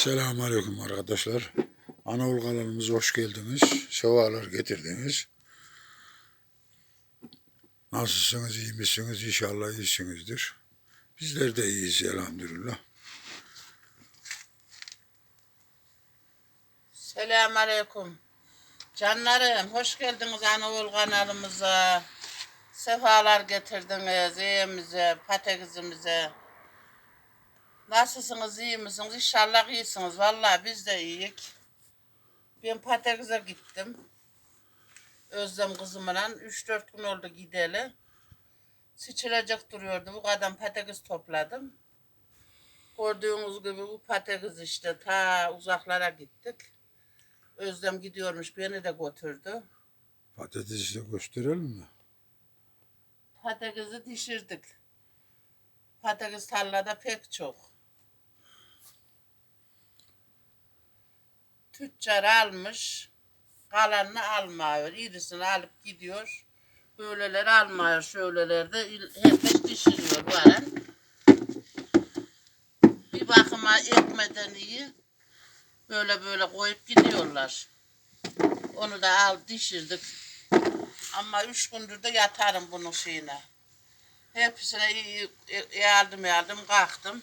Selamünaleyküm arkadaşlar. Anadolu kanalımıza hoş geldiniz. Sevalar getirdiniz. Nasılsınız, iyi misiniz? İnşallah iyisinizdir. Bizler de iyiyiz elhamdülillah. Selamünaleyküm. Canlarım, hoş geldiniz Anadolu kanalımıza. Sefalar getirdiniz evimize, patekizimize. Nasılsınız, iyi misiniz? İnşallah iyisiniz. Vallahi biz de iyiyik. Ben patekize gittim. Özlem kızımla 3-4 gün oldu gideli. Sıçılacak duruyordu. Bu kadar patates topladım. Gördüğünüz gibi bu patates işte ta uzaklara gittik. Özlem gidiyormuş beni de götürdü. Patatesi de gösterelim mi? Patatesi dişirdik. Patates tarlada pek çok. Tüccar almış, kalanını almıyor. İrisini alıp gidiyor. Böyleleri almıyor, şöylelerde herkes dişiriyor varen. Bir bakıma ekmeden iyi. Böyle böyle koyup gidiyorlar. Onu da al dişirdik. Ama üç gündür de yatarım bunun şeyine. Hepsine iyi- yardım yardım kalktım.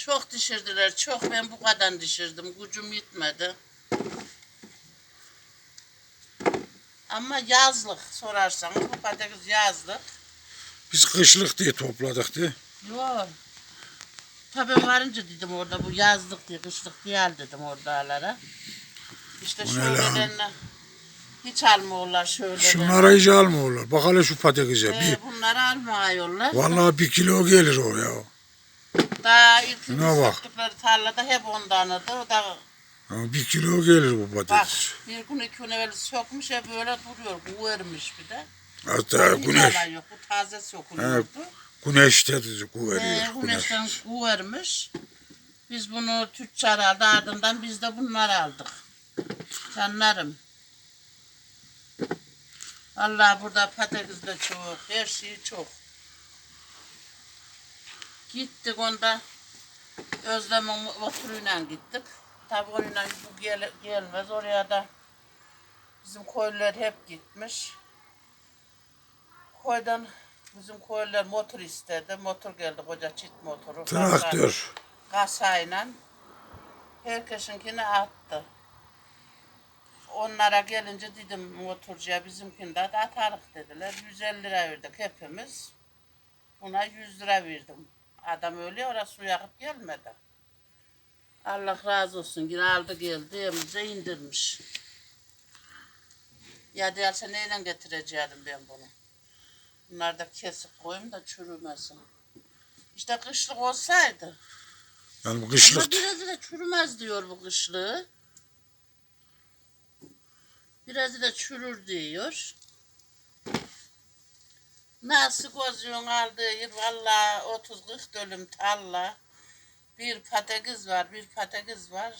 Çok dişirdiler, çok. Ben bu kadar dişirdim. Gücüm yetmedi. Ama yazlık sorarsanız bu patates yazlık. Biz kışlık diye topladık diye. Yok. Tabii varınca dedim orada bu yazlık diye, kışlık değil dedim oradalara. İşte Bu ne lan? şöylelerine hiç almıyorlar şöyle. Şunlara hiç almıyorlar. Bak hele şu patatese. Ee, Bir, bunları almıyorlar. vallahi bir kilo gelir o ya. Daha ilk Şuna bak. sıktıkları tarlada hep ondanıdı. O da Ha, Bir kilo gelir bu bak patates. bir gün iki gün evvel sökmüş hep böyle duruyor. Bu vermiş bir de. Hatta Hiç güneş, yalan yok. Bu taze sökülüyordu. güneşte de Ee, veriyor. Güneş. güneşten bu vermiş. Biz bunu tüccar aldı ardından biz de bunları aldık. Canlarım. Allah burada patates de çok, her şey çok. Gittik onda Özlem'in motoruyla gittik. Tabii onunla bu gel, gelmez oraya da bizim köylüler hep gitmiş. Koydan bizim köylüler motor istedi. Motor geldi koca çift motoru. Traktör. Kasayla herkesinkini attı. Onlara gelince dedim motorcuya bizimkini de atarık dediler. 150 lira verdik hepimiz. Ona 100 lira verdim. Adam öyle orası su yakıp gelmedi. Allah razı olsun. Yine aldı geldi evimize indirmiş. Ya derse neyle getireceğim ben bunu. Bunları da kesip koyayım da çürümesin. İşte kışlık olsaydı. Yani bu Ama kışlık. biraz da çürümez diyor bu kışlığı. Biraz da çürür diyor. Nasıl gözüyorsun aldığı valla 30-40 dönüm tarla. Bir patates var, bir patates var.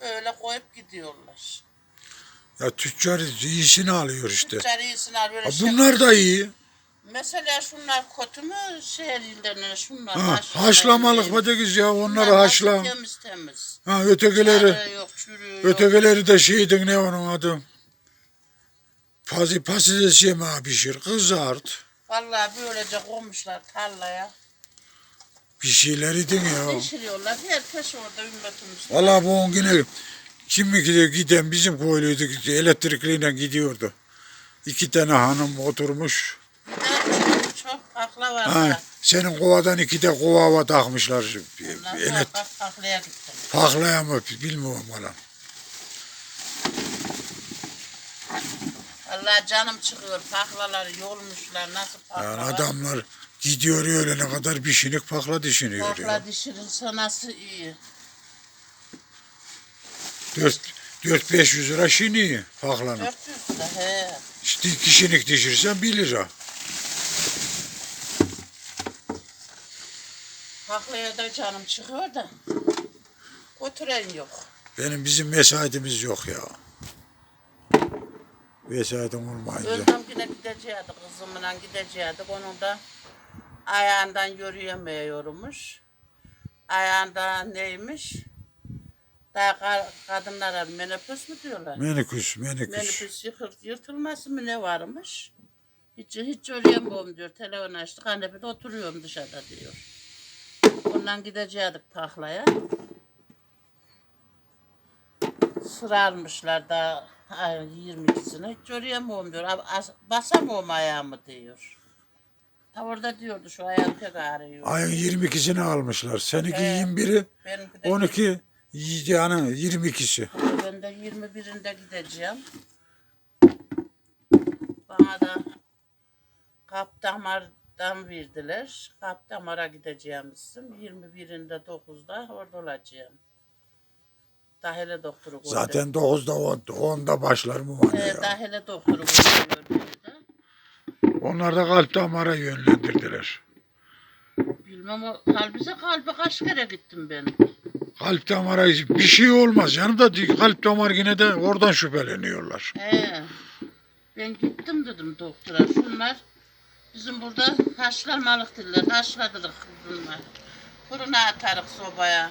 Böyle koyup gidiyorlar. Ya tüccar iyisini alıyor işte. Tüccar iyisini al böyle Ha, şey- bunlar da iyi. Mesela şunlar kötü mü şehirlerine şunlar Ha, haşlamalı haşlamalık patates ya onları Bunlar haşla. Temiz temiz. Ha ötekileri. Sarı yok, çürüğü yok. Ötekileri de şeydin ne onun adı? Pazi patates yemeği pişir, kızart. Vallahi böylece koymuşlar tarlaya. Bir şeyler edin ya. Pişiriyorlar. Herkes orada ümmetimiz. Valla bu on güne kim mi gidiyor giden bizim köylüydü elektrikliyle gidiyordu. İki tane hanım oturmuş. Bir çok, pakla var. Ha, da. senin kovadan iki de kovava takmışlar. Ondan sonra bak gittim. paklaya mı bilmiyorum valla. Allah canım çıkıyor. Paklaları yolmuşlar. Nasıl pakla Yani adamlar gidiyor öğlene kadar pişinik pakla düşünüyor ya. Pakla dişirilse nasıl iyi. Dört, dört beş yüz lira şini paklanın. 400 lira he. İşte kişinik dişirsen bir lira. Paklaya da canım çıkıyor da. Götüren yok. Benim bizim mesaitimiz yok ya. Mesaitim olmayınca. Özlem yine gideceğiydi kızımla gideceğiydik. Onun da ayağından yürüyemiyormuş. Ayağında neymiş? Daha ka- kadınlara menopöz mü diyorlar? Meniküs, meniküs. Menopöz yıkır, yırtılması mı ne varmış? Hiç, hiç öğrenmiyorum diyor. Telefon açtı. Kanepede oturuyorum dışarıda diyor. Ondan gidecektik pahlaya. Sıra almışlar da ayın 22'sine. Hiç öğrenmiyorum diyor. As- Basamıyorum ayağımı diyor. Ta orada diyordu şu ayağım pek ağrıyor. Ayın 22'sini almışlar. Seninki He. 21'i, Benimki de 12 yani 22'si. Ben de 21'inde gideceğim. Bana da kap damardan verdiler. Kap damara gideceğim isim. 21'inde 9'da orada olacağım. Dahile doktoru gördüm. Zaten 9'da 10, 10'da başlar mı var He, ya. dahile doktoru de. Onlar da kalp damara yönlendirdiler. Bilmem o kalbize kalbe kaç kere gittim ben. Kalp damara bir şey olmaz. Yanımda değil, kalp damar yine de oradan şüpheleniyorlar. He. Ben gittim dedim doktora. Şunlar bizim burada haşlamalık diller. Haşladırık bunlar. Fırına atarık sobaya.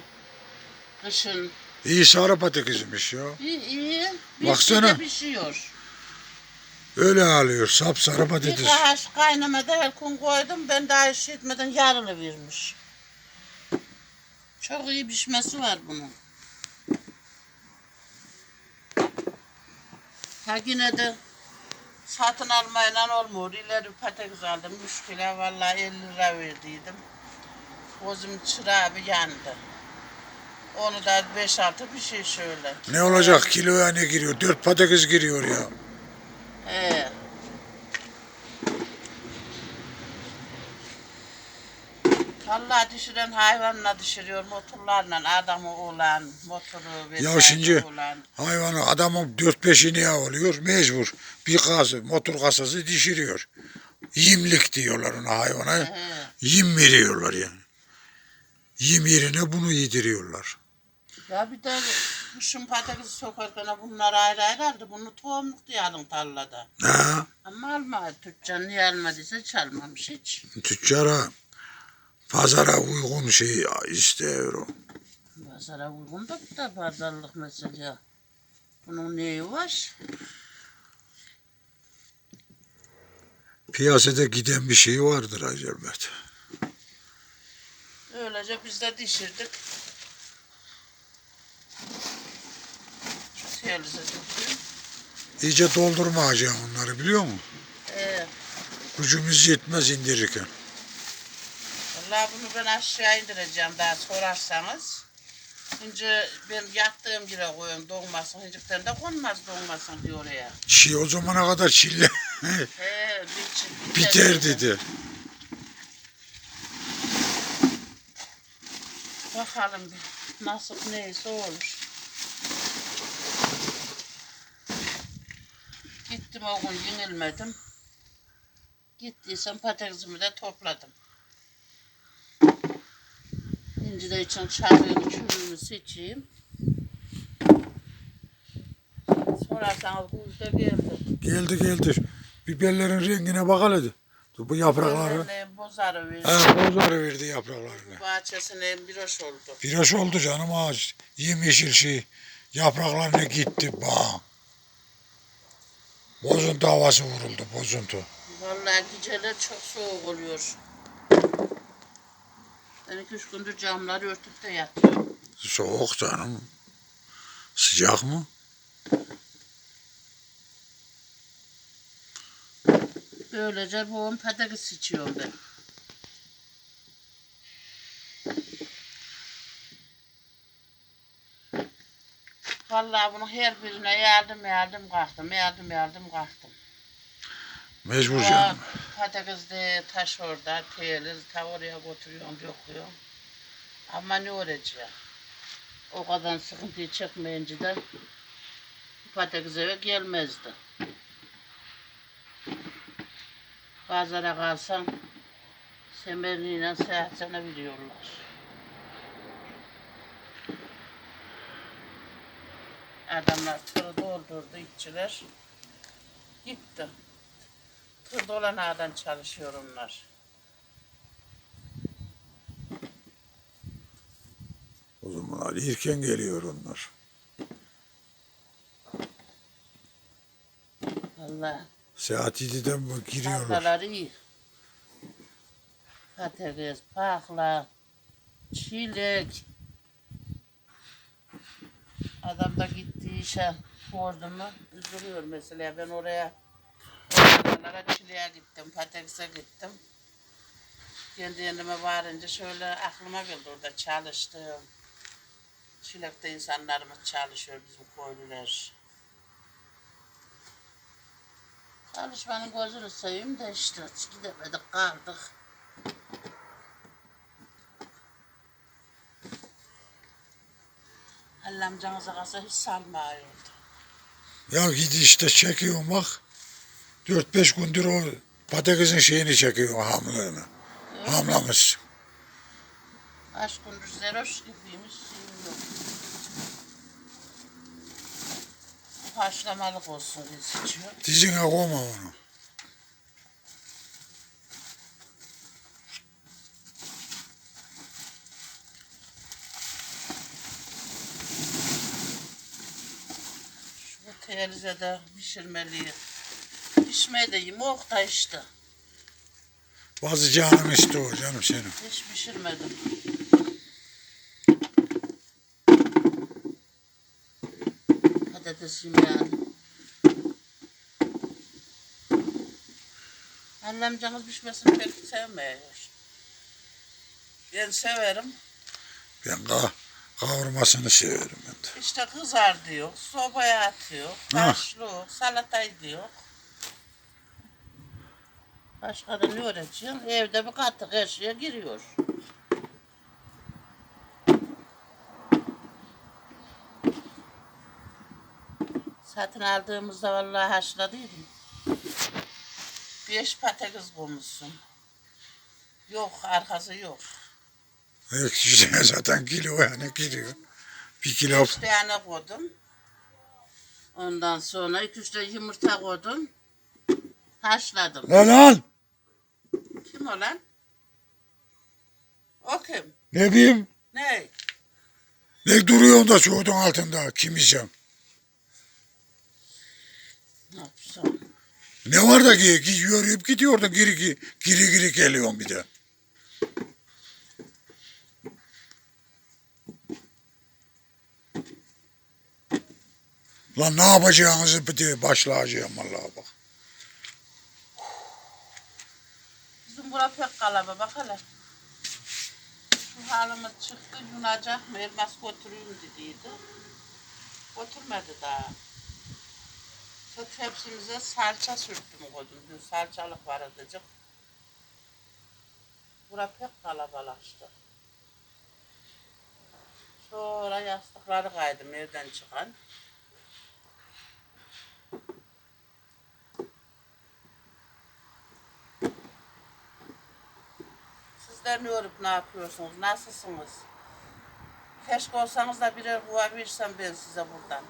Kışın. İyi sarı patikizmiş ya. İyi iyi. Bir Baksana. de pişiyor. Öyle alıyor. Sap sarı Bir patates. kahaş kaynamada her gün koydum. Ben daha iş etmeden yarını vermiş. Çok iyi pişmesi var bunun. Ha yine de satın almayla olmuyor. İleri patates aldım. 3 kilo vallahi 50 lira verdiydim. Gözüm çırağı bir yandı. Onu da 5-6 bir şey şöyle. Ne olacak kiloya ne giriyor? Dört patates giriyor ya. He. Vallahi düşüren hayvanla düşürüyor, motorlarla adamı olan, motoru vesaire şimdi- olan. Hayvanı adamın dört beş ineği oluyor mecbur. Bir kası, motor kasası dişiriyor. Yimlik diyorlar ona hayvana. He. Yim veriyorlar yani. Yim yerine bunu yediriyorlar. Ya bir de kışın patatesi sokarken bunlar ayrı ayrı aldı. Bunu tohumluk diye alın tarlada. Ha, Ama alma, tüccar niye almadıysa çalmamış hiç. tüccara pazara uygun şey istiyor o. Pazara uygun da bu da pazarlık mesela. Bunun neyi var? Piyasada giden bir şey vardır elbet. Öylece biz de dişirdik. Döküyorum. İyice doldurma hacı onları biliyor musun? Ee, Gücümüz yetmez indirirken. vallahi bunu ben aşağı indireceğim daha sorarsanız. Şimdi ben yattığım yere koyuyorum doğmasın. Hicikten de konmaz doğmasın diyor oraya. Şey o zamana kadar çille He, bir, biter dedi. Bakalım bir nasıl neyse olur. Gittim o gün yenilmedim. Gittiysem patatesimi de topladım. İnci de için çağırıyorum, çürüğünü seçeyim. Sorarsanız bu da geldi. Geldi. Biberlerin rengine bak hele. Dur Bu yaprakları. Benimle bozarı verdi. Ha, bozarı verdi yapraklarını. Bahçesine bir hoş oldu. Biraz oldu canım ağaç. Yemyeşil şey. Yapraklarına gitti bak. Bozuntu havası vuruldu bozuntu. Vallahi geceler çok soğuk oluyor. Ben iki üç gündür camları örtüp de yatıyorum. Soğuk canım. Sıcak mı? Böylece boğum patates içiyorum ben. Vallahi bunu her birine yardım yardım kalktım, yardım yardım kalktım. Mecbur canım. patates de taş orada, teyeliz, ta oraya götürüyorum, döküyorum. Ama ne olacak? O kadar sıkıntıyı çekmeyince de patates eve gelmezdi. Pazara kalsam semerliğine seyahatine biliyorlar. Adamlar tırı doldurdu işçiler. Gitti. Tır dolanadan çalışıyor onlar. O zamanlar erken geliyor onlar. Vallahi Saat 7'den bu giriyorlar. Tarlalar iyi. Patates, pakla, çilek. Adam da gittiği işe gördü mü üzülüyor mesela. Ben oraya oralara çileğe gittim, patatese gittim. Kendi yanıma varınca şöyle aklıma geldi orada çalıştım. Çilekte insanlarımız çalışıyor bizim köylüler. Çalışmanın gözünü seveyim de işte gidemedik kaldık. Halil amcanıza kalsa hiç salmıyordu. Ya gidi işte çekiyorum bak. 4-5 gündür o patatesin şeyini çekiyor hamlığını. Hamlamış. Kaç gündür zeroş gibiymiş. şeyim yok. Bu haşlamalık olsun diye seçiyor. Dizine koyma onu. Şu teyze de pişirmeliyim. Pişmeyi de yemek da işte. Bazı canım istiyor canım senin. Hiç pişirmedim. Patatesim yani. Annem canız pişmesini pek sevmiyor. Ben severim. Ben ka kavurmasını severim ben de. İşte kızar diyor, sobaya atıyor, Ha. haşlıyor, salatayı diyor. Başka da ne öğreteceğim? Evde bir katık her şeye giriyor. Satın aldığımızda vallahi haşladıydım. Beş patates koymuşsun. Yok, arkası yok. Evet işte zaten kilo yani giriyor. Bir kilo Beş tane koydum. Ondan sonra iki üç tane yumurta koydum. Haşladım. Lan lan Kim o lan? O kim? ne bileyim Ne? ne duruyorsun da soğudun altında kim yiyeceğim? Ne yapsam? Ne var da ki yürüyüp gidiyordun geri geri, geri geliyorsun bir de. Lan ne yapacağınızı bir de başlayacağım vallahi bak. Bizim bura pek kalaba bak hele. Şu halimiz çıktı yunacak mı? Elmas götüreyim dediydi. Götürmedi daha. Şu tepsimize salça sürttüm koydum. Dün salçalık var edecek. Bura pek kalabalaştı. Sonra yastıkları kaydım evden çıkan. Sizler ne örüp ne yapıyorsunuz? Nasılsınız? Keşke olsanız da birer kuva versem ben size buradan.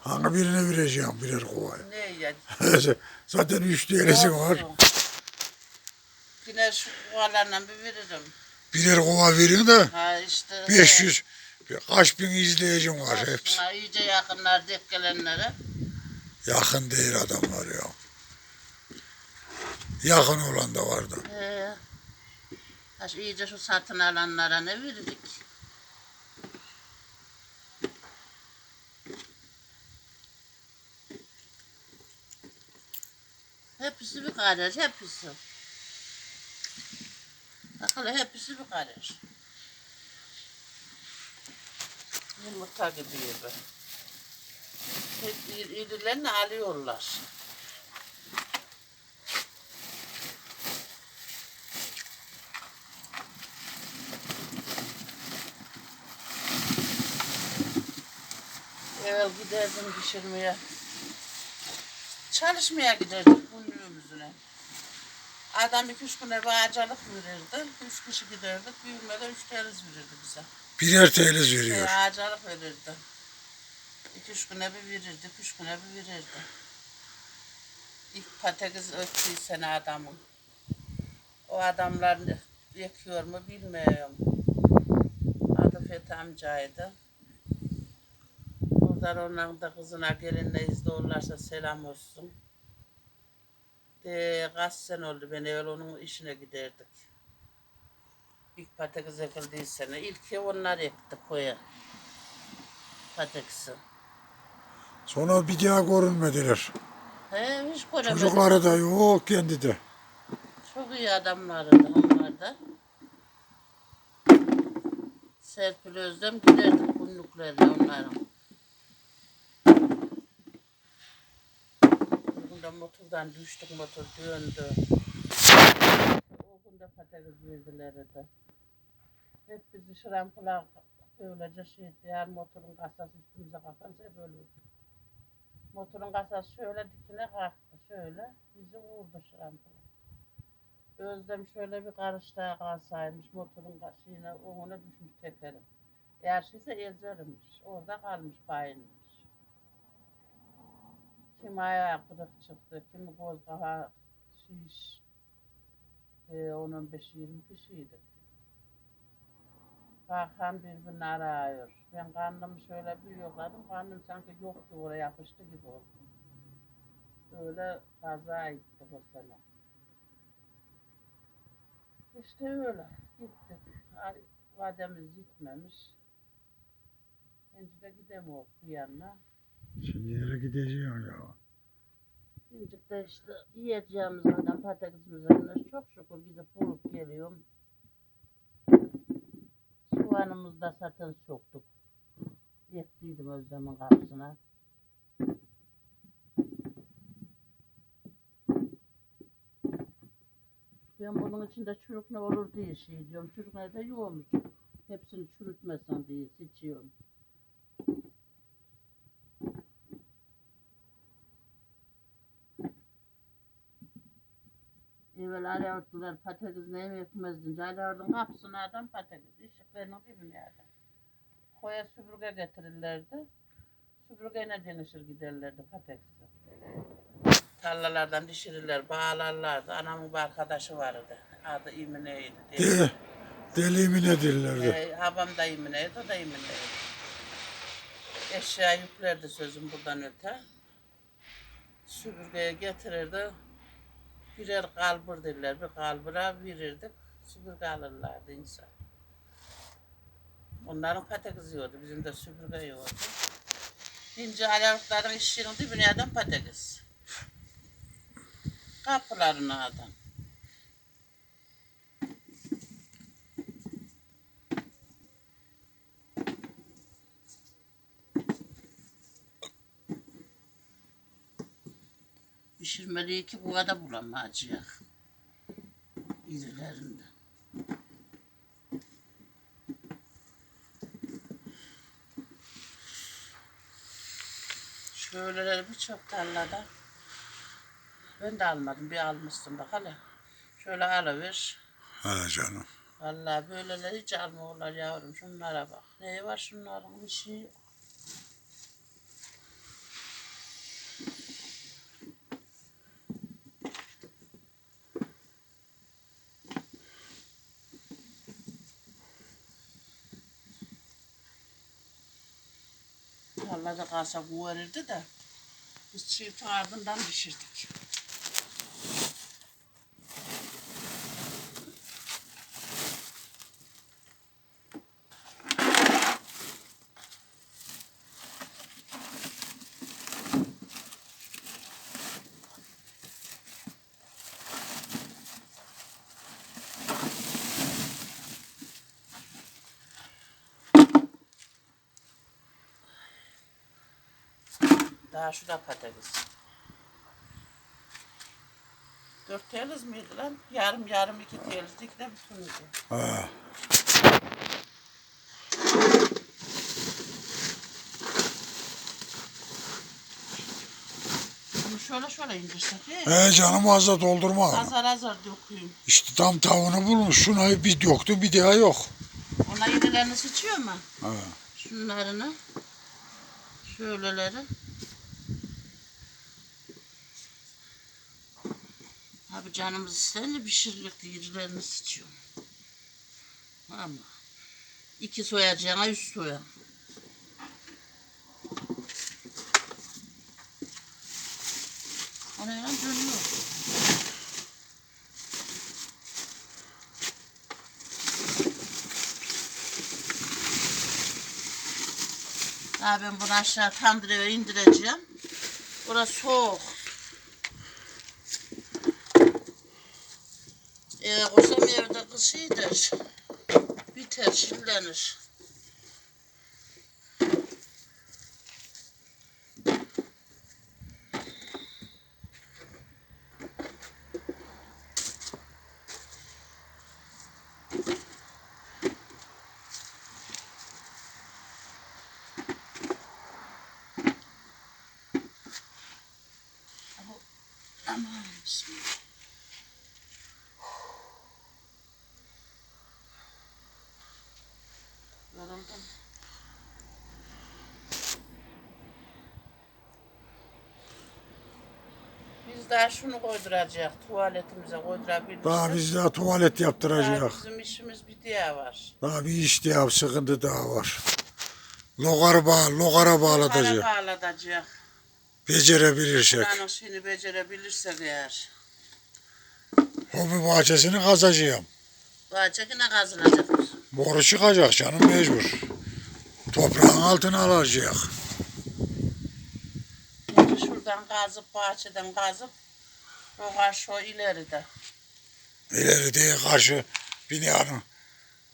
Hangi birine vereceğim birer kovayı. Ne ya? Zaten üç değerlisin var. Yine şu kuvalarla bir veririm. Birer kova verin de Ha işte. 500 kaç bin izleyicim var hepsi. Buna iyice yakınlar denk gelenlere. Yakın değil adamlar ya. Yakın olan da vardı. Ee, ha şu iyice şu satın alanlara ne verirdik? Hepsi bir karış, hepsi. Bak hele hepsi bir karış. Yumurta gibi gibi. Hep irilerini alıyorlar. Evvel giderdim pişirmeye. Çalışmaya günlüğümüzüne. Adam iki üç güne bir acalık verirdi. Üç kişi giderdik. Büyümede üç teriz verirdi bize. Birer teliz veriyor. acalık verirdi. İki üç güne bir verirdi. Üç güne bir verirdi. İlk patates öttüğü sene adamın. O adamlar ekiyor mu bilmiyorum. Adı Fethi amcaydı. Buradan onların da kızına gelinle izliyorlarsa selam olsun. De kaç sene oldu ben evvel onun işine giderdik. İlk patates ekildiği sene. İlk onlar ekti koya. Patatesi. Sonra bir daha görünmediler. He hiç göremedim. Çocukları da yok kendi de. Çok iyi adamlardı onlar da. Serpil Özlem giderdik günlüklerle onların. Bugün motordan düştük motor döndü. O gün de patates verdiler de. Hep bizi şarampıla öylece şey diğer motorun kasası üstümüze kalkarsa hep oldu. Motorun kasası şöyle dikine kalktı şöyle bizi vurdu şarampıla. Özlem şöyle bir karış daha kalsaymış motorun şeyine ona düşmüş tekerim. Eğer şeyse ezermiş. Orada kalmış bayılmış. Kim ayağı kırık çıktı, kimi göz kafa şiş. Beşi yirmi kişiydik. Kalkan birbirini arıyor. Ben karnımı şöyle bir yokladım. Karnım sanki yoktu oraya yapıştı gibi oldu. Öyle kaza ettik o sene. İşte öyle. Gittik. Vademiz gitmemiş. Şimdi de gidemiyoruz bu yanına. Şimdi yere gideceğim ya. Şimdi de işte yiyeceğimiz kadar patatesimize çok şükür gidip bulup geliyorum. Soğanımızı da zaten soktuk. Yettiydim Özlem'in kapısına. Ben bunun içinde çürük ne olur diye şey diyorum. Çürük ne de yoğurmuş. Hepsini çürütmesin diye seçiyorum. Evvel arıyordular patates ne yetmezdin. Arıyordun kapısına adam patates. Işıklarının dibine adam. Koya süpürge getirirlerdi. Süpürgeyle denişir giderlerdi patatesi. Tarlalardan dişirirler, bağlarlardı. Anamın bir arkadaşı vardı. Adı İmine'ydi. De, deli mi ne dillerdi? Ee, babam da İmine'ydi, o da İmine'ydi. Eşya yüklerdi sözüm buradan öte. Süpürgeye getirirdi. Birer kalbur derler, bir kalbura verirdik. Süpürge alırlardı insan. Onların patates yiyordu, bizim de süpürge yiyordu. İnce ayakların işinin dibine adam patates. Kapılarına adam. Pişirmeliği ki bu kadar bulamayacak. İrilerinde. Şöyleleri birçok tarlada. Ben de almadım. Bir almıştım bak hele. Şöyle alıver. Ha canım. Vallahi böyleleri hiç almıyorlar yavrum. Şunlara bak. Ne var şunların bir şey yok. Vallahi da kalsa bu verirdi de biz çiğ ardından pişirdik. Daha şurada patates. Dört teliz miydi lan? Yarım yarım iki telizlik de bütünüydü. Ha. Bunu şöyle şöyle indirsek. He canım az da doldurma. Azar azar döküyorum. İşte tam tavuğunu bulmuş. Şuna bir yoktu bir daha yok. Ona yedilerini sıçıyor mu? Ha. Şunlarını. Şöyleleri. Canımız isteyince pişirilik yedilerini sıçıyorum. Ama İki soyacağına üç soya. O ne lan dönüyor. Daha ben bunu aşağı tandıraya indireceğim. Burası soğuk. Eve koysam evde kışıdır. Biter, şillenir. Daha şunu koyduracak, tuvaletimize koydurabiliriz. Daha biz daha tuvalet Daha yaptıracak. bizim işimiz bir diye var. Daha bir iş daha sıkıntı daha var. Logar bağ, logara bağlatacak. bağlatacak. Becerebilirsek. Buranın işini becerebilirsek eğer. Hobi bahçesini kazacağım. Bahçekine kazınacak. Boru çıkacak canım mecbur. Toprağın altına alacak. Şimdi şuradan kazıp, bahçeden kazıp, o karşı o ileride. İleride karşı binanın,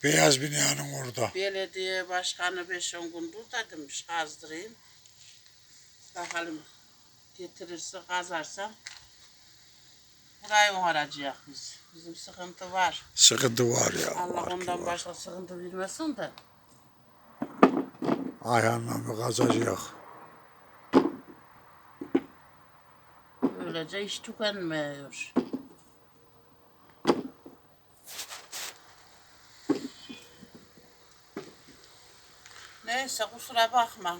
beyaz binanın orada. Belediye başkanı 5-10 gün dur da demiş kazdırayım. Bakalım getirirse kazarsam burayı onaracak biz. Bizim sıkıntı var. Sıkıntı var ya. Allah var ondan var. başka sıkıntı vermesin de. Ayağınla bir kazacak. Böylece hiç tükenmiyor. Neyse kusura bakma.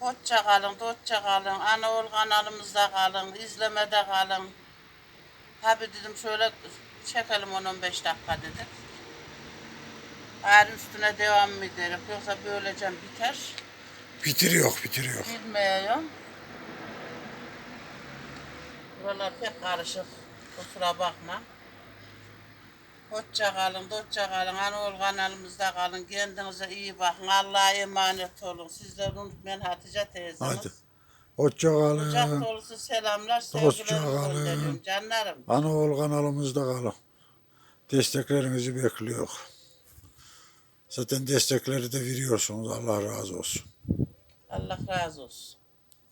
Hoşça kalın, dostça kalın. Anaol kanalımızda kalın, izlemede kalın. Tabi dedim şöyle çekelim 10-15 dakika dedik. Eğer üstüne devam mı ederiz yoksa böylece biter. Bitiriyor, bitiriyor. Bilmiyorum. Buralar pek karışık. Kusura bakma. Hoşça kalın, dostça kalın. Anadolu kanalımızda kalın. Kendinize iyi bakın. Allah'a emanet olun. Sizleri unutmayın Hatice teyzemiz. Hadi. Hoşça Kucak kalın. dolusu selamlar, Hoşça sevgilerimi kalın. gönderiyorum canlarım. Anaol kanalımızda kalın. Desteklerinizi bekliyor. Zaten destekleri de veriyorsunuz. Allah razı olsun. Allah razı olsun.